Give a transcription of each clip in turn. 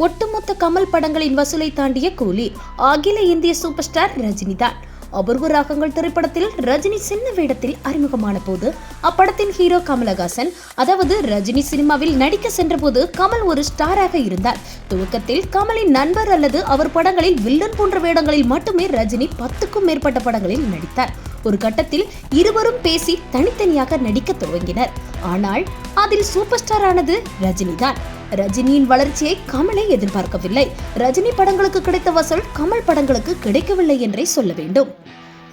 ஒட்டுமொத்த கமல் படங்களின் வசூலை தாண்டிய கூலி அகில இந்திய சூப்பர் ஸ்டார் ரஜினிதான். அபூர்வ ராகங்கள் திரைப்படத்தில் ரஜினி சின்ன வேடத்தில் அறிமுகமான போது அப்படத்தின் ஹீரோ கமலஹாசன் அதாவது ரஜினி சினிமாவில் நடிக்க சென்றபோது கமல் ஒரு ஸ்டாராக இருந்தார். துவக்கத்தில் கமலின் நண்பர் அல்லது அவர் படங்களில் வில்லன் போன்ற வேடங்களில் மட்டுமே ரஜினி பத்துக்கும் மேற்பட்ட படங்களில் நடித்தார். ஒரு கட்டத்தில் இருவரும் பேசி தனித்தனியாக நடிக்க துவங்கினர். ஆனால் அதில் சூப்பர் ஸ்டார் ஆனது ரஜினிதான். ரஜினியின் வளர்ச்சியை கமலை எதிர்பார்க்கவில்லை. ரஜினி படங்களுக்கு கிடைத்த வசூல் கமல் படங்களுக்கு கிடைக்கவில்லை என்றே சொல்ல வேண்டும்.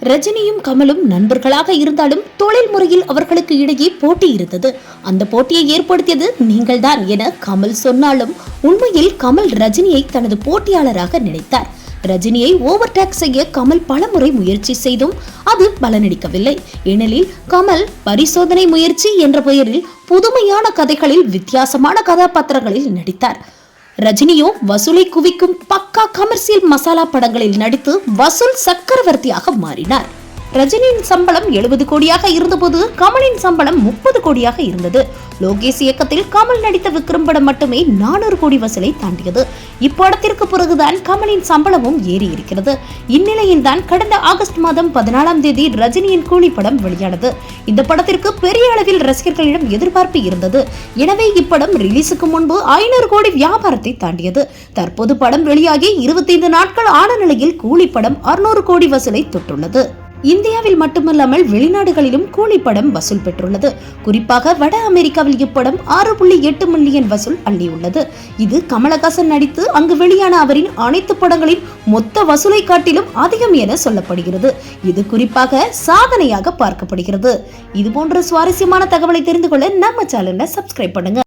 ரஜினியும் கமலும் நண்பர்களாக இருந்தாலும் தொழில் முறையில் அவர்களுக்கு இடையே போட்டி இருந்தது. அந்த போட்டியை ஏற்படுத்தியது நீங்கள்தான் என கமல் சொன்னாலும் உண்மையில் கமல் ரஜினியை தனது போட்டியாளராக நினைத்தார். ரஜினியை ஓவர்டேக் செய்ய கமல் பலமுறை முயற்சி செய்தும் அது பலனளிக்கவில்லை. ஏனெனில் கமல் பரிசோதனை முயற்சி என்ற பெயரில் புதுமையான கதைகளில் வித்தியாசமான கதாபாத்திரங்களில் நடித்தார். ரஜினியோ வசூலை குவிக்கும் பக்கா கமர்சியல் மசாலா படங்களில் நடித்து வசூல் சக்கரவர்த்தியாக மாறினார். ரஜினியின் சம்பளம் எழுபது கோடியாக இருந்தபோது கமலின் சம்பளம் முப்பது கோடியாக இருந்தது. லோகேஷ் இயக்கத்தில் கமல் நடித்த விக்ரம் படம் மட்டுமே நானூறு கோடி வசூலை தாண்டியது. இப்படத்திற்கு பிறகுதான் கமலின் சம்பளமும் ஏறி இருக்கிறது இந்நிலையில் தான் கடந்த ஆகஸ்ட் மாதம் பதினாலாம் தேதி ரஜினியின் கூலி படம் வெளியானது. இந்த படத்திற்கு பெரிய அளவில் ரசிகர்களிடம் எதிர்பார்ப்பு இருந்தது. எனவே இப்படம் ரிலீஸுக்கு முன்பு ஐநூறு கோடி வியாபாரத்தை தாண்டியது. தற்போது படம் வெளியாகி இருபத்தைந்து நாட்கள் ஆன நிலையில் கூலி படம் அறுநூறு கோடி வசூலை தொட்டுள்ளது. இந்தியாவில் மட்டுமல்லாமல் வெளிநாடுகளிலும் கூலி படம் வசூல் பெற்றுள்ளது. குறிப்பாக வட அமெரிக்காவில் இப்படம் ஆறு புள்ளி எட்டு மில்லியன் வசூல் அள்ளியுள்ளது. இது கமலஹாசன் நடித்து அங்கு வெளியான அவரின் அனைத்து படங்களின் மொத்த வசூலை காட்டிலும் அதிகம் என சொல்லப்படுகிறது. இது குறிப்பாக சாதனையாக பார்க்கப்படுகிறது. இது போன்ற சுவாரஸ்யமான தகவலை தெரிந்து கொள்ள நம்ம சேனலை சப்ஸ்கிரைப் பண்ணுங்க.